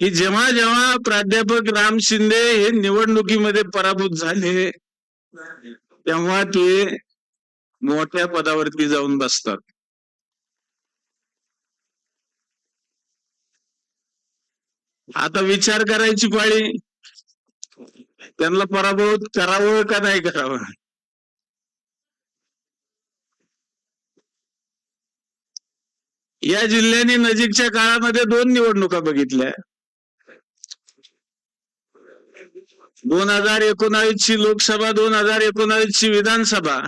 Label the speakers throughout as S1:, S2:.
S1: की जेव्हा जेव्हा प्राध्यापक राम शिंदे हे निवडणुकीमध्ये पराभूत झाले तेव्हा ते मोठ्या पदावरती जाऊन बसतात. आता विचार करायची पाळी त्यांना पराभव करावं का नाही करावं? या जिल्ह्याने नजीकच्या काळामध्ये दोन निवडणुका बघितल्या. दोन हजार एकोणावीस ची लोकसभा दोन हजार एकोणावीस ची विधानसभा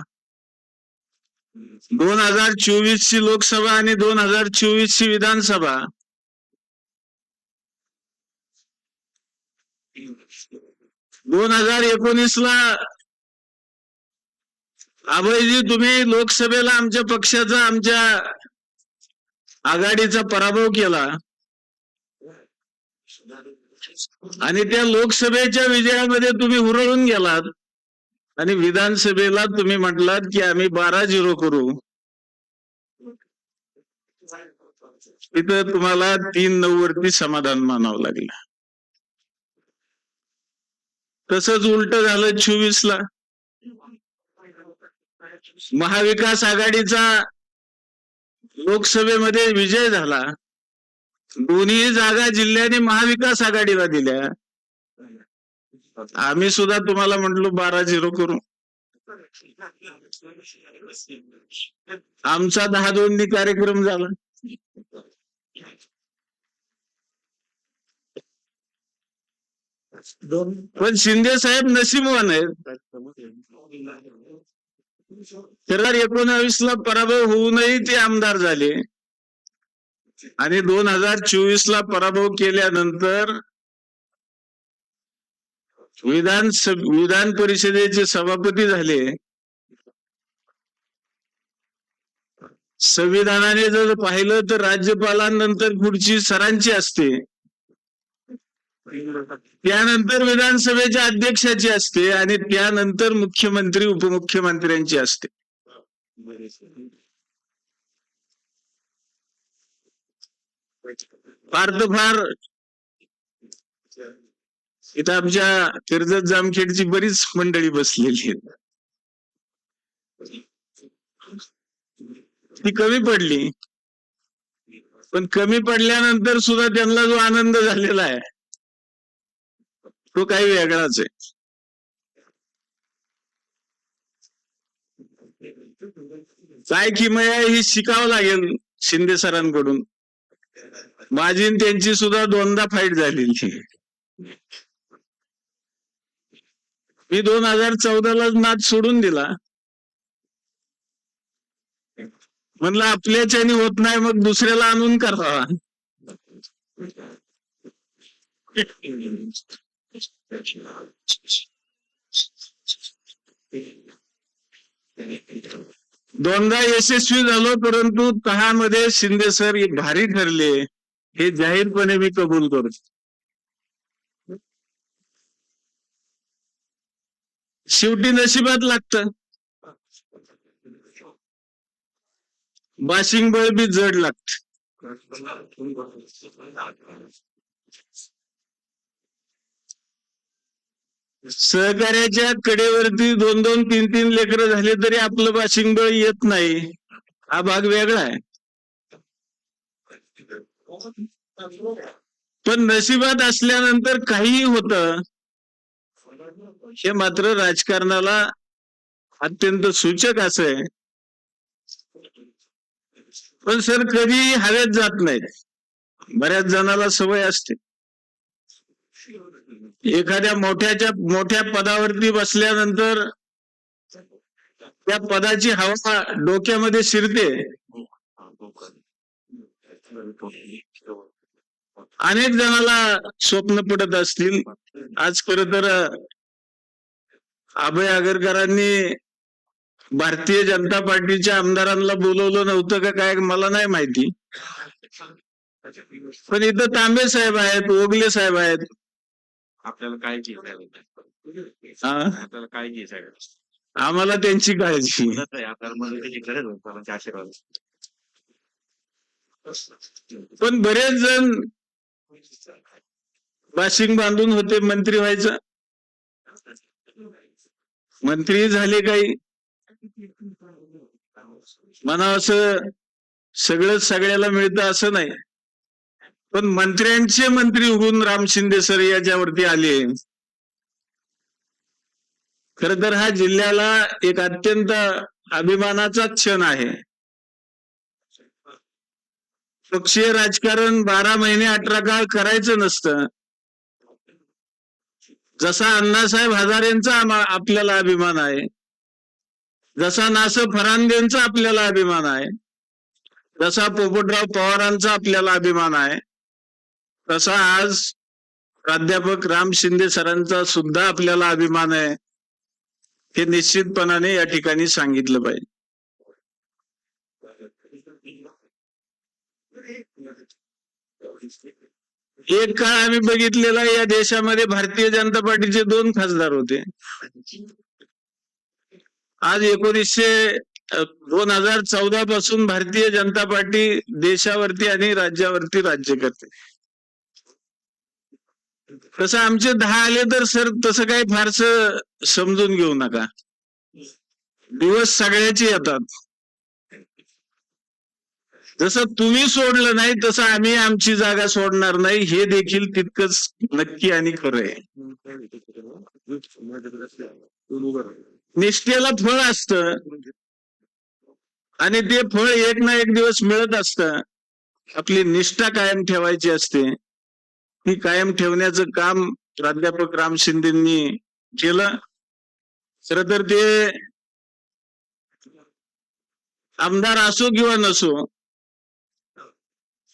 S1: दोन हजार चोवीस ची लोकसभा आणि दोन हजार चोवीस ची विधानसभा. दोन हजार एकोणीस ला अभयजी तुम्ही लोकसभेला आमच्या पक्षाचा आमच्या आघाडीचा पराभव केला. आणि त्या लोकसभेच्या विजयामध्ये तुम्ही हुरळून गेलात. आणि विधानसभेला तुम्ही म्हटलात की आम्ही बारा झिरो करू. तिथं तुम्हाला तीन नऊ वरती समाधान मानावं लागलं. तसंच उलट झालं चोवीस ला महाविकास आघाडीचा लोकसभेमध्ये विजय झाला. दोन्ही जागा जिल्ह्याने महाविकास आघाडीला दिल्या. आम्ही सुद्धा तुम्हाला म्हटलो बारा झिरो करू आमचा दहा दोन कार्यक्रम झाला. पण शिंदे साहेब नशीबवान आहेत. तर एकोणावीस ला पराभव होऊनही ते आमदार झाले. आणि दोन हजार चोवीस ला पराभव केल्यानंतर विधान विधान परिषदेचे सभापती झाले. संविधानाने जर पाहिलं तर राज्यपालांनंतर पुढची सरांची असते. त्यानंतर विधानसभेच्या अध्यक्षाची असते आणि त्यानंतर मुख्यमंत्री उपमुख्यमंत्र्यांची असते. फार तर फार इथं आमच्या कर्जत जामखेडची बरीच मंडळी बसलेली आहेत. ती कमी पडली. पण कमी पडल्यानंतर सुद्धा त्यांना जो आनंद झालेला आहे तो काही वेगळाच आहे. काय किमया ही शिकावं लागेल शिंदे सरांकडून. माझी त्यांची सुद्धा दोनदा फाईट झालेली मी दोन हजार चौदाला नाच सोडून दिला. म्हणलं आपल्याच्याने होत नाही मग दुसऱ्याला आणून करावा. दोनदा यशस्वी झालो परंतु तहामध्ये शिंदे सर भारी ठरले. हे जाहीरपणे मी कबूल करतो शेवटी नशिबात लागत. बाशिंग बळ बी जड लागत. सहकार्याच्या कडेवरती दोन दोन तीन तीन लेकरं झाले तरी आपलं बाशिंग येत नाही. हा भाग वेगळा आहे. पण नशिबात असल्यानंतर काहीही होत हे मात्र राजकारणाला अत्यंत सूचक असं आहे. पण सर कधी हवेत जात नाही बऱ्याच जणाला सवय असते. एखाद्या मोठ्याच्या मोठ्या पदावरती बसल्यानंतर त्या पदाची हवा डोक्यामध्ये शिरते. अनेक जणाला स्वप्न पडत असतील. आज खर तर अभय आगरकरांनी भारतीय जनता पार्टीच्या आमदारांना बोलवलं नव्हतं का काय मला नाही माहिती. पण इथं तांबे साहेब आहेत ओगले साहेब आहेत.
S2: आपल्याला काय घ्यायचं
S1: हा?
S2: आपल्याला काय घ्यायचं
S1: आम्हाला त्यांची काळजी.
S2: आपल्याला मध्ये त्याची गरज होती आशीर्वाद
S1: पण बरेच जण बाशिंग बांधून होते मंत्री व्हायचं. मंत्री झाले काही. म्हणा असं सगळं सगळ्याला मिळतं असं नाही. पण मंत्र्यांचे मंत्री होऊन राम शिंदे सर याच्यावरती आले. खर तर हा जिल्ह्याला एक अत्यंत अभिमानाचा क्षण आहे. पक्षीय राजकारण बारा महिने अठरा काळ करायचं नसतं. जसा अण्णासाहेब हजारेंचा आपल्याला अभिमान आहे. जसा नास फरांदेंचा आपल्याला अभिमान आहे. जसा पोपटराव पवारांचा आपल्याला अभिमान आहे. तसा आज प्राध्यापक राम शिंदे सरांचा सुद्धा आपल्याला अभिमान आहे. हे निश्चितपणाने या ठिकाणी सांगितलं पाहिजे. एक काळ आम्ही बघितलेला या देशामध्ये भारतीय जनता पार्टीचे दोन खासदार होते. आज एकोणीसशे दोन हजार चौदा पासून भारतीय जनता पार्टी देशावरती आणि राज्यावरती राज्य करते. तसं आमचे दहा आले तर सर तसं काही फारस समजून घेऊ नका. दिवस सगळ्याचे येतात. जसं तुम्ही सोडलं नाही तसं आम्ही आमची जागा सोडणार नाही. हे देखील तितकंच नक्की आणि खरं आहे. निष्ठेला फळ असत. आणि ते फळ एक ना एक दिवस मिळत असत. आपली निष्ठा कायम ठेवायची असते. ती कायम ठेवण्याचं काम प्राध्यापक राम शिंदेनी केलं. खर तर ते आमदार असो किंवा नसो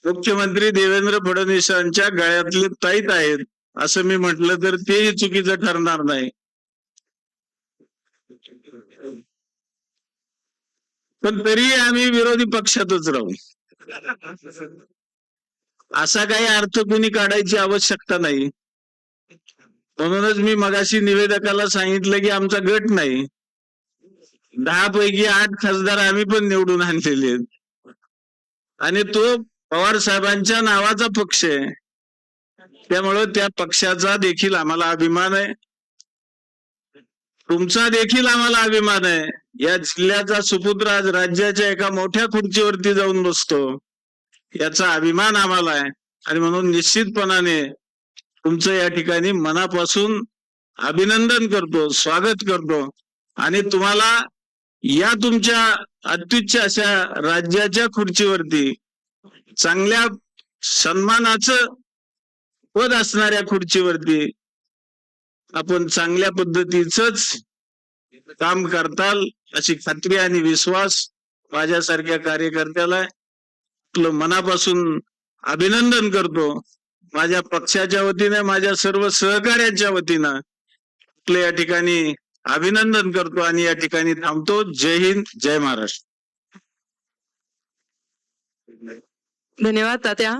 S1: मुख्यमंत्री देवेंद्र फडणवीसांच्या गळ्यातले ताईत आहेत असं मी म्हटलं तर तेही चुकीचं ठरणार नाही. पण तरीही आम्ही विरोधी पक्षातच राहू. असा काही अर्थ कुणी काढायची आवश्यकता नाही. म्हणूनच मी मगाशी निवेदकाला सांगितलं की आमचा गट नाही. दहा पैकी आठ खासदार आम्ही पण निवडून आणलेले आहेत. आणि तो पवार साहेबांच्या नावाचा पक्ष आहे. त्यामुळं त्या पक्षाचा देखील आम्हाला अभिमान आहे. तुमचा देखील आम्हाला अभिमान आहे. या जिल्ह्याचा सुपुत्र आज राज्याच्या एका मोठ्या खुर्चीवरती जाऊन बसतो. याचा अभिमान आम्हाला आहे आणि म्हणून निश्चितपणाने तुमचं या ठिकाणी मनापासून अभिनंदन करतो स्वागत करतो आणि तुम्हाला या तुमच्या अत्युच्च अशा राज्याच्या खुर्चीवरती चांगल्या सन्मानाचं पद असणाऱ्या खुर्चीवरती आपण चांगल्या पद्धतीच काम करताल अशी खात्री आणि विश्वास माझ्यासारख्या कार्यकर्त्याला आहे. आपलं मनापासून अभिनंदन करतो. माझ्या पक्षाच्या वतीने माझ्या सर्व सहकार्यांच्या वतीनं आपलं या ठिकाणी अभिनंदन करतो आणि या ठिकाणी थांबतो. जय हिंद जय महाराष्ट्र.
S3: धन्यवाद तात्या.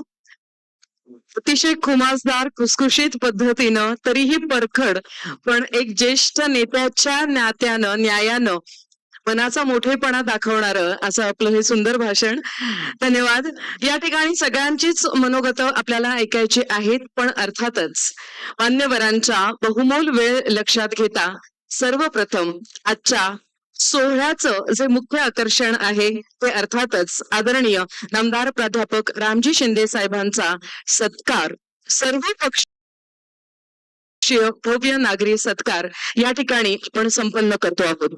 S3: अतिशय खुमासदार खुसखुशीत पद्धतीनं तरीही परखड पण एक ज्येष्ठ नेत्याच्या नात्यानं न्यायानं मनाचा मोठेपणा दाखवणार असं आपलं हे सुंदर भाषण. धन्यवाद. या ठिकाणी सगळ्यांचीच मनोगत आपल्याला ऐकायची आहेत पण अर्थातच मान्यवरांचा बहुमोल वेळ लक्षात घेता सर्वप्रथम आजच्या सोहळ्याचं जे मुख्य आकर्षण आहे ते अर्थातच आदरणीय नामदार प्राध्यापक रामजी शिंदे साहेबांचा सत्कार. सर्व पक्ष भव्य नागरी सत्कार या ठिकाणी आपण संपन्न करतो आहोत.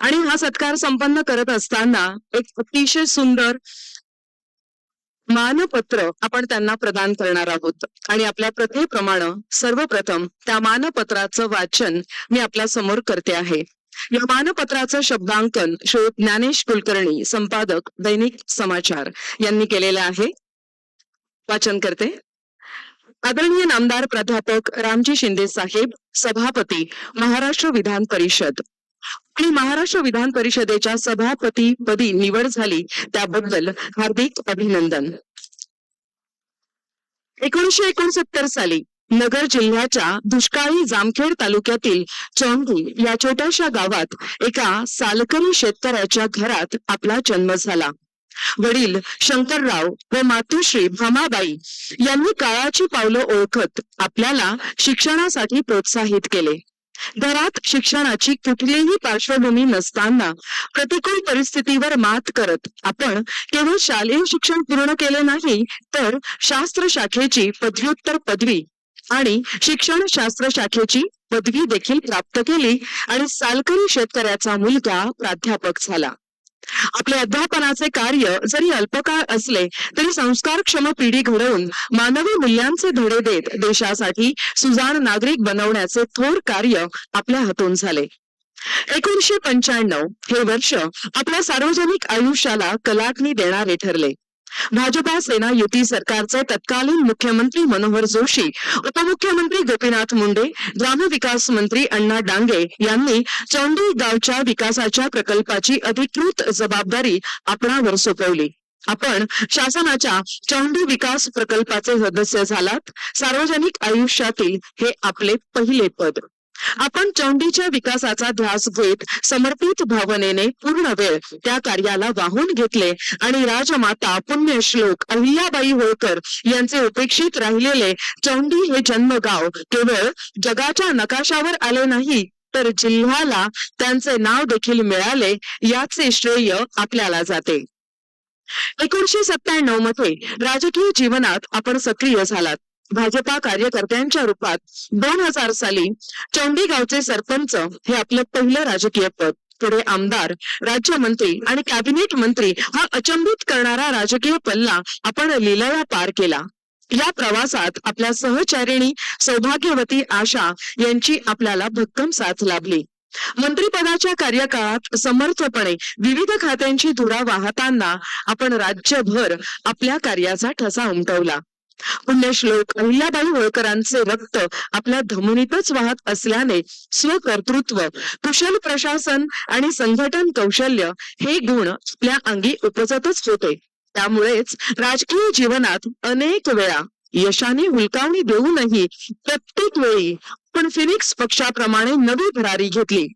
S3: आणि हा सत्कार संपन्न करत असताना एक अतिशय सुंदर मानपत्र आपण त्यांना प्रदान करणार आहोत. आणि आपल्या प्रथेप्रमाणे सर्वप्रथम त्या मानपत्राचं वाचन मी आपल्यासमोर करते आहे. या मानपत्राचं शब्दांकन श्री ज्ञानेश कुलकर्णी संपादक दैनिक समाचार यांनी केलेलं आहे. वाचन करते. आदरणीय नामदार प्राध्यापक रामजी शिंदे साहेब सभापती महाराष्ट्र विधान परिषद. आणि महाराष्ट्र विधान परिषदेच्या सभापती पदी निवड झाली त्याबद्दल हार्दिक अभिनंदन. एकोणीशे एकोणसत्तर साली नगर जिल्ह्याच्या दुष्काळी जामखेड तालुक्यातील चौंडी या छोट्याशा गावात एका सालकरी शेतकऱ्याच्या घरात आपला जन्म झाला. वडील शंकरराव व मातोश्री भामाबाई यांनी काळाची पावलं ओळखत आपल्याला शिक्षणासाठी प्रोत्साहित केले. घरात शिक्षणाची कुठलीही पार्श्वभूमी नसताना प्रतिकूल परिस्थितीवर मात करत आपण केवळ शालेय शिक्षण पूर्ण केले नाही तर शास्त्र शाखेची पदव्युत्तर पदवी आणि शिक्षण शास्त्र शाखेची पदवी देखील प्राप्त केली आणि सालकरी शेतकऱ्याचा मुलगा प्राध्यापक झाला. आपले अध्यापनाचे कार्य जरी अल्पकाळ असले तरी संस्कारक्षम पिढी घडवून मानवी मूल्यांचे धडे देत देशासाठी सुजाण नागरिक बनवण्याचे थोर कार्य आपल्या हातून झाले. एकोणीशे पंच्याण्णव हे वर्ष आपल्या सार्वजनिक आयुष्याला कलाटणी देणारे ठरले. भाजपा सेना युती सरकारचे तत्कालीन मुख्यमंत्री मनोहर जोशी उपमुख्यमंत्री गोपीनाथ मुंडे ग्रामविकास मंत्री अण्णा डांगे यांनी चौंडी गावच्या विकासाच्या प्रकल्पाची अधिकृत जबाबदारी आपणावर सोपवली. आपण शासनाच्या चौंडी विकास प्रकल्पाचे सदस्य झालात सार्वजनिक आयुष्यातील हे आपले पहिले पद. आपण चौंडीच्या विकासाचा ध्यास घेत समर्पित भावनेने पूर्ण वेळ त्या कार्याला वाहून घेतले आणि राजमाता पुण्यश्लोक अहिल्याबाई होळकर यांचे उपेक्षित राहिलेले चौंडी हे जन्मगाव केवळ जगाच्या नकाशावर आले नाही तर जिल्ह्याला त्यांचे नाव देखील मिळाले याचे श्रेय आपल्याला जाते. एकोणीशे सत्त्याण्णवमध्ये राजकीय जीवनात आपण सक्रिय झालात. भाजपा कार्यकर्त्यांच्या रूपात दोन हजार साली चौंडी गावचे सरपंच हे आपलं पहिलं राजकीय पद. पुढे आमदार राज्यमंत्री आणि कॅबिनेट मंत्री हा अचंबित करणारा राजकीय पल्ला आपण लिलाया पार केला. या प्रवासात आपल्या सहचारिणी सौभाग्यवती आशा यांची आपल्याला भक्कम साथ लाभली. मंत्रीपदाच्या कार्यकाळात समर्थपणे विविध खात्यांची धुरा वाहताना आपण राज्यभर आपल्या कार्याचा ठसा उमटवला. पुण्यश्लोक अहिल्याबाई होळकरांचे रक्त आपल्या धमनीतच वाहत असल्याने स्वकर्तृत्व कुशल प्रशासन आणि संघटन कौशल्य हे गुण आपल्या अंगी उपजतच होते. त्यामुळेच राजकीय जीवनात अनेक वेळा यशाने हुलकावणी देऊनही प्रत्येक वेळी पण फिनिक्स पक्षाप्रमाणे नवी भरारी घेतली.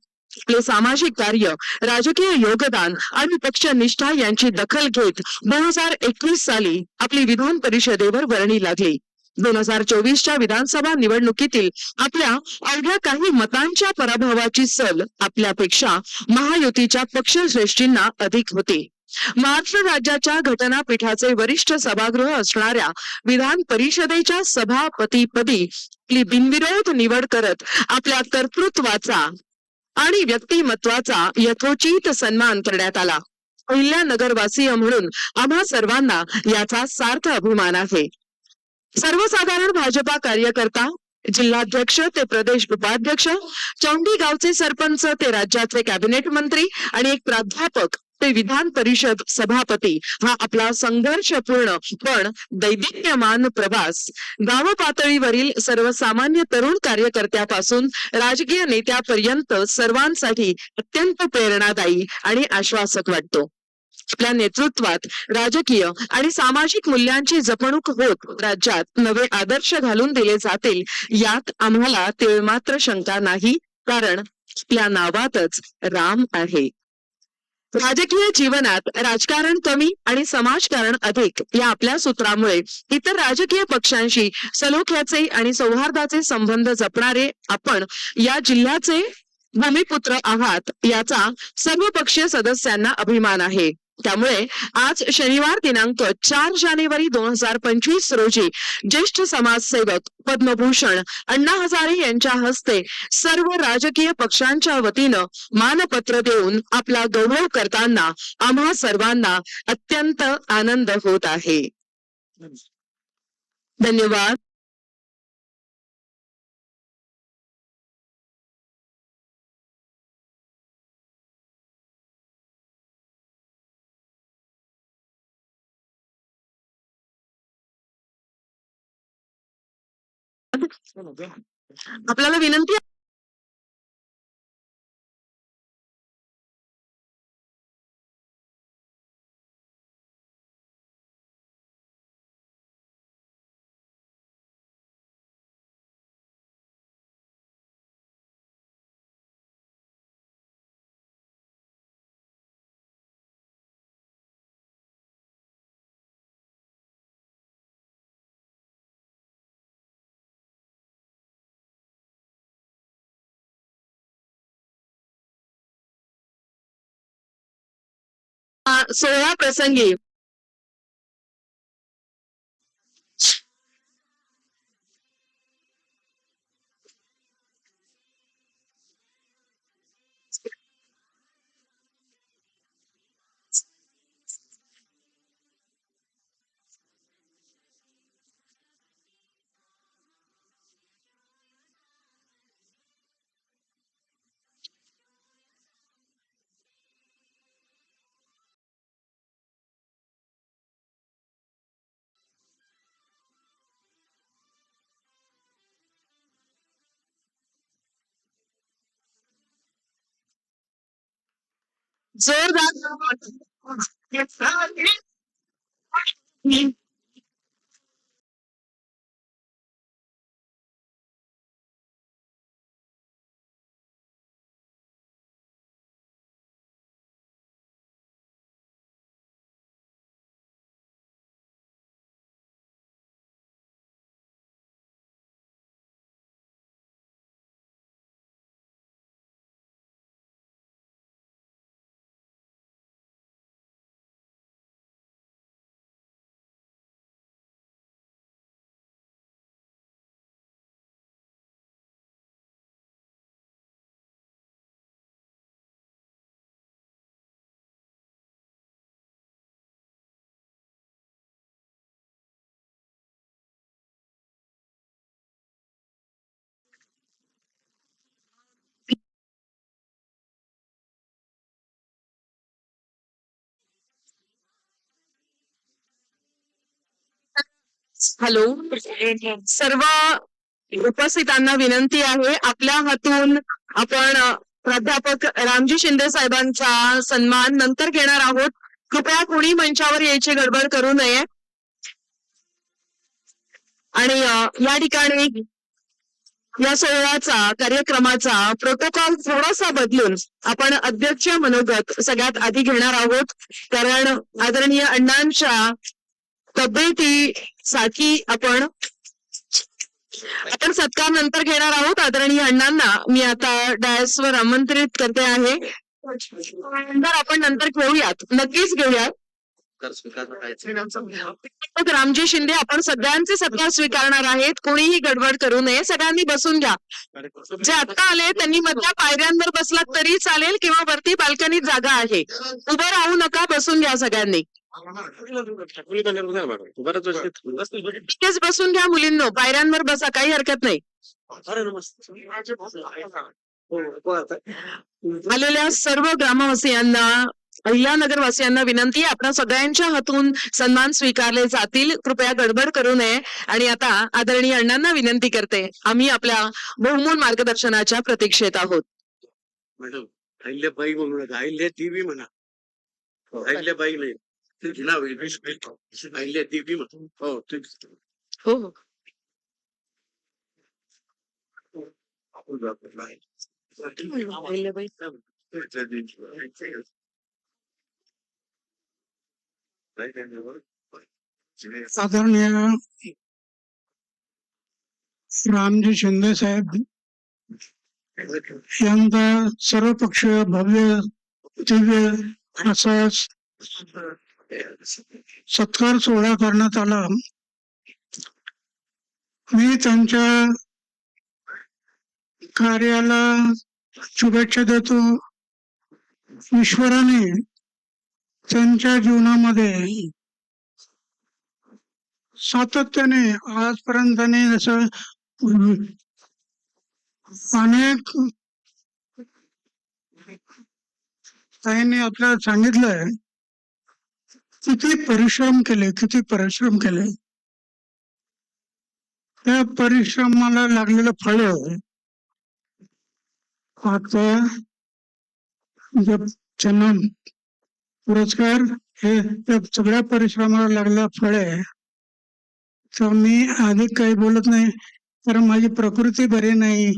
S3: आपले सामाजिक कार्य राजकीय योगदान आणि पक्षनिष्ठा यांची दखल घेत दोन हजार एकवीस साली आपली विधान परिषदेवर वर्णी लागली. दोन हजार चोवीसच्या विधानसभा निवडणुकीतील आपल्या अवघ्या काही मतांच्या पराभवाची सल आपल्यापेक्षा महायुतीच्या पक्षश्रेष्ठींना अधिक होती. महाराष्ट्र राज्याच्या घटनापीठाचे वरिष्ठ सभागृह असणाऱ्या विधान परिषदेच्या सभापतीपदी आपली बिनविरोध निवड करत आपल्या कर्तृत्वाचा आणि व्यक्तिमत्वाचा यथोचित सन्मान करण्यात आला. अहिल्यानगरवासीय म्हणून आम्हा सर्वांना याचा सार्थ अभिमान आहे. सर्वसाधारण भाजपा कार्यकर्ता जिल्हाध्यक्ष ते प्रदेश उपाध्यक्ष चौंडी गावचे सरपंच ते राज्याचे कॅबिनेट मंत्री आणि एक प्राध्यापक ते विधान परिषद सभापती हा आपला संघर्षपूर्ण पण दैदिप्यमान प्रवास. गाव पातळीवरील सर्वसामान्य तरुण कार्यकर्त्यापासून राजकीय नेत्यापर्यंत सर्वांसाठी अत्यंत प्रेरणादायी आणि आश्वासक वाटतो. आपल्या नेतृत्वात राजकीय आणि सामाजिक मूल्यांची जपणूक होत राज्यात नवे आदर्श घालून दिले जातील यात आम्हाला तिळमात्र शंका नाही कारण आपल्या नावातच राम आहे. राजकीय जीवनात राजकारण कमी आणि समाजकारण अधिक या आपल्या सूत्रामुळे इतर राजकीय पक्षांशी सलोख्याचे आणि सौहार्दाचे संबंध जपणारे आपण या जिल्ह्याचे भूमिपुत्र आहात याचा सर्व पक्षीय सदस्यांना अभिमान आहे. त्यामुळे आज शनिवार दिनांक चार जानेवारी दोन हजार पंचवीस रोजी ज्येष्ठ समाजसेवक पद्मभूषण अण्णा हजारे यांच्या हस्ते सर्व राजकीय पक्षांच्या वतीनं मानपत्र देऊन आपला गौरव करताना आम्हा सर्वांना अत्यंत आनंद होत आहे. धन्यवाद. आपल्याला विनंती सोहळा प्रसंगी Zor ben. Yeterli. हॅलो सर्व उपस्थितांना विनंती आहे. आपल्या हातून आपण प्राध्यापक रामजी शिंदे साहेबांचा सन्मान नंतर घेणार आहोत. कृपया कोणी मंचावर यायची गडबड करू नये. आणि या ठिकाणी या सोहळ्याचा कार्यक्रमाचा प्रोटोकॉल थोडासा बदलून आपण अध्यक्ष मनोगत सगळ्यात आधी घेणार आहोत. कारण आदरणीय अण्णांच्या तब्येतीसाठी आपण आपण सत्कार नंतर घेणार आहोत. आदरणीय अण्णांना मी आता डायसवर आमंत्रित करते आहे. नंतर आपण नंतर घेऊयात. नक्कीच घेऊयात. रामजी शिंदे आपण सगळ्यांचे सत्कार स्वीकारणार आहेत. कोणीही गडबड करू नये. सगळ्यांनी बसून घ्या. जे आता आले त्यांनी मधल्या पायऱ्यांवर बसलात तरी चालेल किंवा वरती बाल्कनीत जागा आहे. उभं राहू नका. बसून घ्या सगळ्यांनी. तिथेच बसून घ्या मुलींनो. पायऱ्यांवर बसा काही हरकत नाही. आलेल्या सर्व ग्रामवासियांना अहिल्यानगर वासियांना विनंती आपण आपल्या सगळ्यांच्या हातून सन्मान स्वीकारले जातील. कृपया गडबड करू नये. आणि आता आदरणीय अण्णांना विनंती करते आम्ही आपल्या बहुमूल मार्गदर्शनाच्या प्रतीक्षेत आहोत.
S4: मॅडम अहिल्याबाई म्हणू नका अहिल्या देवी म्हणा. अहिल्याबाई नाही. ते नाव आहे. अहिल्या देवी म्हणा हो ते
S3: हो हो अहिल्याबाई.
S5: आदरणीय रामजी शिंदे साहेब यांचा सर्व पक्ष भव्य दिव्य असा सत्कार सोहळा करण्यात आला. मी त्यांच्या कार्याला शुभेच्छा देतो. ईश्वराने त्यांच्या जीवनामध्ये सातत्याने आजपर्यंत त्यांनी जसं अनेक ताईंनी आपल्याला सांगितलंय. किती परिश्रम केले किती परिश्रम केले. त्या परिश्रमाला लागलेलं फळ आता जब त्यांना पुरस्कार हे त्या सगळ्या परिश्रमाला लागलेलं फळ आहे. तर मी अधिक काही बोलत नाही कारण माझी प्रकृती बरी नाही.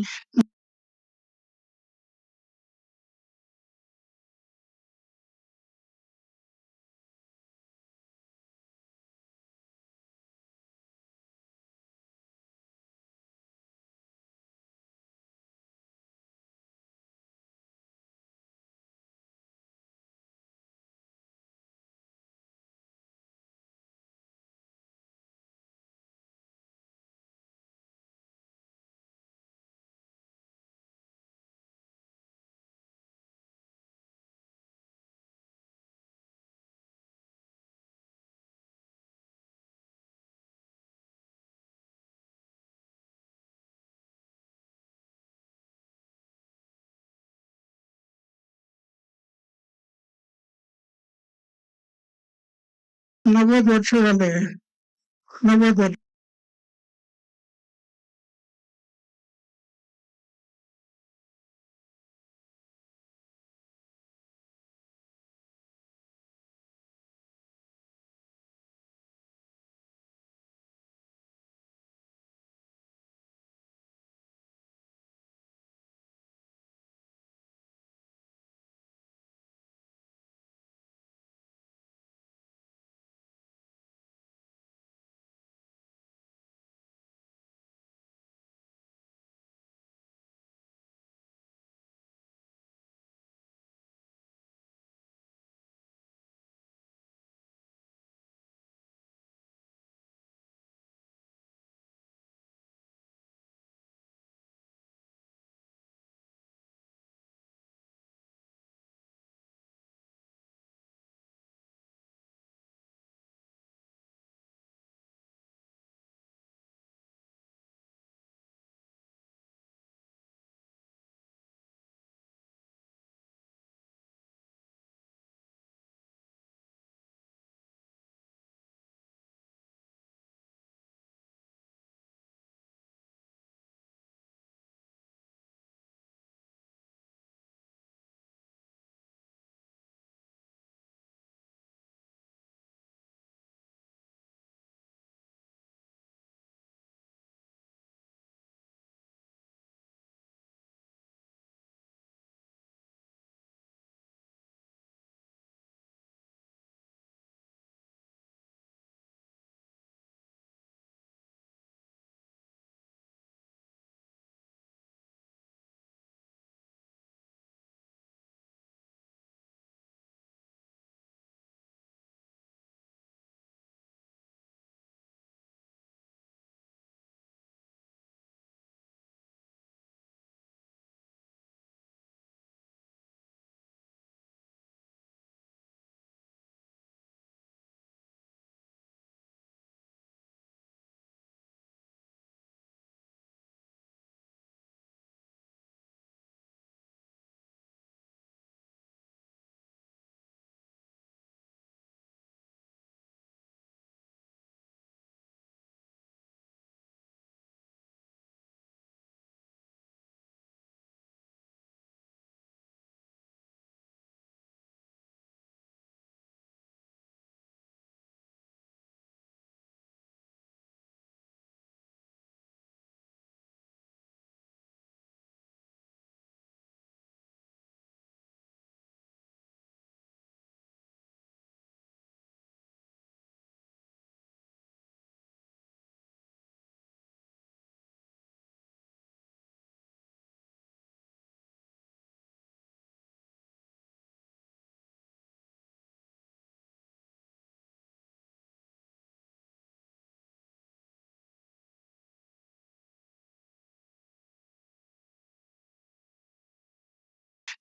S5: नव्वद वर्ष झाले नव्वद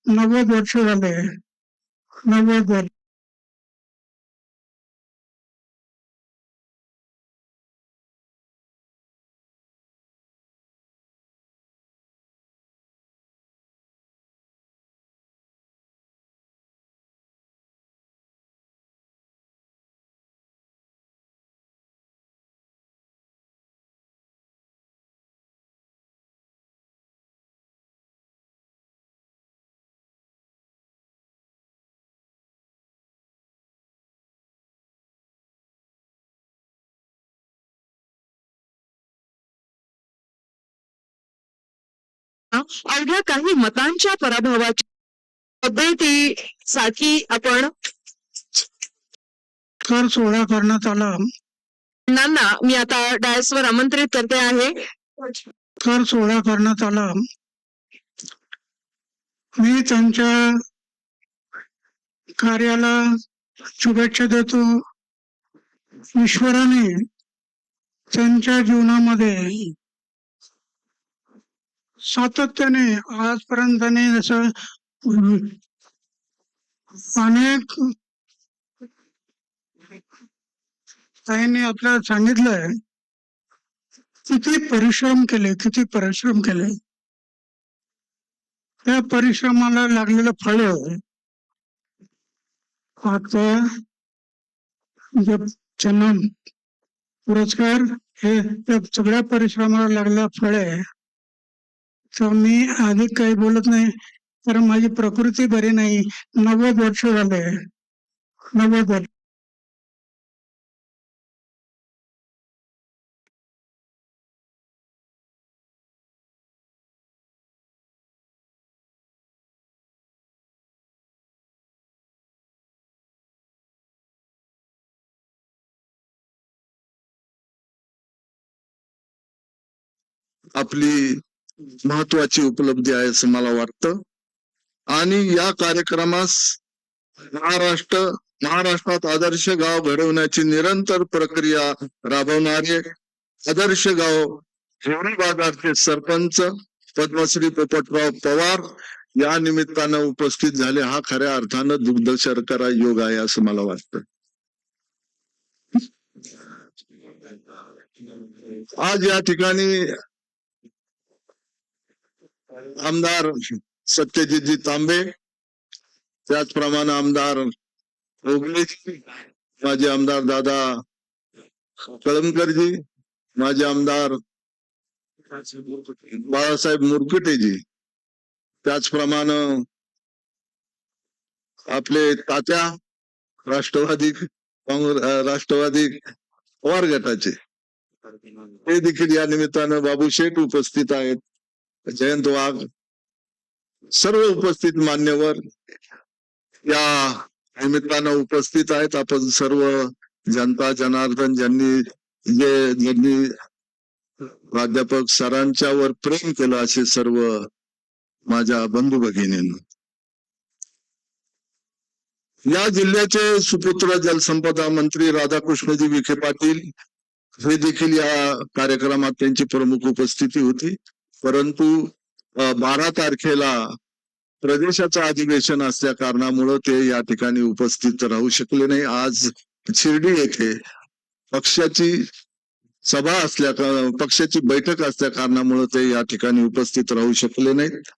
S5: वर्ष नव्वद वर्ष झाले
S3: अवघ्या काही मतांच्या पराभवाच्या तब्येतीसाठी आपण
S5: कर सोहळा करण्यात आला.
S3: अण्णांना मी आता डायसवर आमंत्रित करते आहे.
S5: कर सोहळा करण्यात आला. मी त्यांच्या कार्याला शुभेच्छा देतो. ईश्वराने त्यांच्या जीवनामध्ये सातत्याने आजपर्यंत जसं अनेक ताईंनी आपल्याला सांगितलंय किती परिश्रम केले किती परिश्रम केले. त्या परिश्रमाला लागलेलं फळ आता जे त्यांना पुरस्कार हे त्या सगळ्या परिश्रमाला लागलेलं फळ आहे. तर मी अधिक काही बोलत नाही. कारण माझी प्रकृती बरी नाही. नव्वद वर्ष झाले. नव्वद वर्ष.
S6: आपली महत्वाची उपलब्धी आहे असं मला वाटतं. आणि या कार्यक्रमास महाराष्ट्र महाराष्ट्रात आदर्श गाव घडवण्याची निरंतर प्रक्रिया राबवणारे आदर्श गाव हिवरी बाजारचे सरपंच पद्मश्री पोपटराव पवार या निमित्तानं उपस्थित झाले. हा खऱ्या अर्थानं दुग्ध शर्करा योग आहे असं मला वाटतं. आज या ठिकाणी आमदार सत्यजितजी तांबे त्याचप्रमाणे आमदार ओगलेजी माझे आमदार दादा कळमकरजी माझे आमदार बाळासाहेब मुरकुटेजी त्याचप्रमाणे आपले तात्या राष्ट्रवादी काँग्रेस राष्ट्रवादी पवार गटाचे. ते देखील या निमित्तानं बाबू शेठ उपस्थित आहेत. जयंत वाघ सर्व उपस्थित मान्यवर या निमित्तानं उपस्थित आहेत. आपण सर्व जनता जनार्दन ज्यांनी जे ज्यांनी प्राध्यापक सरांच्या वर प्रेम केलं असे सर्व माझ्या बंधू भगिनींना. या जिल्ह्याचे सुपुत्र जलसंपदा मंत्री राधाकृष्णजी विखे पाटील हे देखील या कार्यक्रमात त्यांची प्रमुख उपस्थिती होती. परंतु बारा तारखेला प्रदेशाचं अधिवेशन असल्या कारणामुळं ते या ठिकाणी उपस्थित राहू शकले नाही. आज शिर्डी येथे पक्षाची सभा असल्या पक्षाची बैठक असल्या कारणामुळं ते या ठिकाणी उपस्थित राहू शकले नाहीत.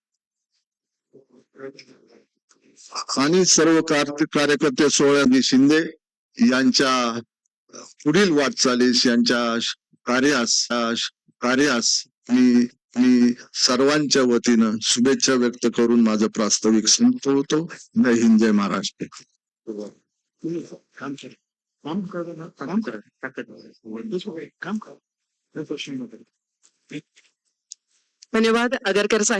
S6: आणि सर्व कार्यकर्ते सोहळ्याजी शिंदे यांच्या पुढील वाटचालीस यांच्या कार्यास कार्यास मी मी सर्वांच्या वतीनं शुभेच्छा व्यक्त करून माझं प्रास्ताविक संपवतो. जय हिंद जय महाराष्ट्र.
S4: काम कर. काम कर.
S3: धन्यवाद. आगरकर साहेब.